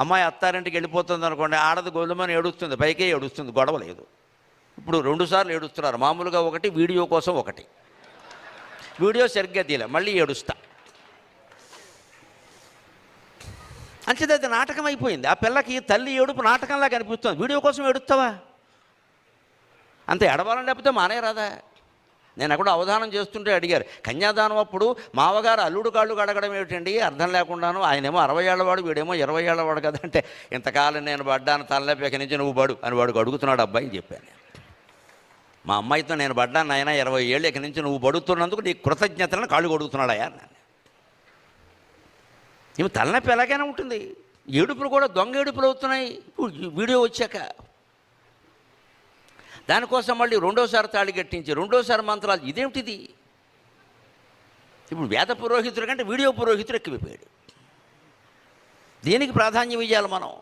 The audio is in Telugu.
అమ్మాయి అత్తారింటికి వెళ్ళిపోతుంది అనుకోండి ఆడది గొల్లుమని ఏడుస్తుంది పైకే ఏడుస్తుంది గొడవ లేదు. ఇప్పుడు రెండుసార్లు ఏడుస్తున్నారు మామూలుగా ఒకటి వీడియో కోసం ఒకటి. వీడియో సరిగ్గా తీలే మళ్ళీ ఏడుస్తా. అంచేది అది నాటకం అయిపోయింది. ఆ పిల్లకి తల్లి ఏడుపు నాటకంలా కనిపిస్తుంది. వీడియో కోసం ఏడుస్తావా? అంత ఎడవాలని లేకపోతే మానేరాదా నేను అక్కడ అవధానం చేస్తుంటే అడిగారు కన్యాదానం అప్పుడు మావగారు అల్లుడు కాళ్ళు కడగడం ఏమిటండి? అర్థం లేకుండాను ఆయనేమో అరవై ఏళ్ళవాడు వీడేమో ఇరవై ఏళ్ళవాడు కదా అంటే ఇంతకాలం నేను పడ్డాను తలలేపేక నుంచి నువ్వు పడు అని వాడు అడుగుతున్నాడు అబ్బాయి అని చెప్పాను మా అమ్మాయితో నేను పడ్డాను ఆయన ఇరవై ఏళ్ళు ఇక నుంచి నువ్వు పడుతున్నందుకు నీ కృతజ్ఞతలను కాళ్ళు కొడుకుతున్నాడయా నన్ను ఇవి తలనొప్పి ఎలాగైనా ఉంటుంది. ఏడుపులు కూడా దొంగ ఏడుపులు అవుతున్నాయి. వీడియో వచ్చాక దానికోసం మళ్ళీ రెండోసారి తాళి కట్టించి రెండోసారి మంత్రాలు. ఇదేమిటిది? ఇప్పుడు వేద పురోహితుడు కంటే వీడియో పురోహితుడు ఎక్కువైపోయాడు. దేనికి ప్రాధాన్యం ఇవ్వాలి మనం.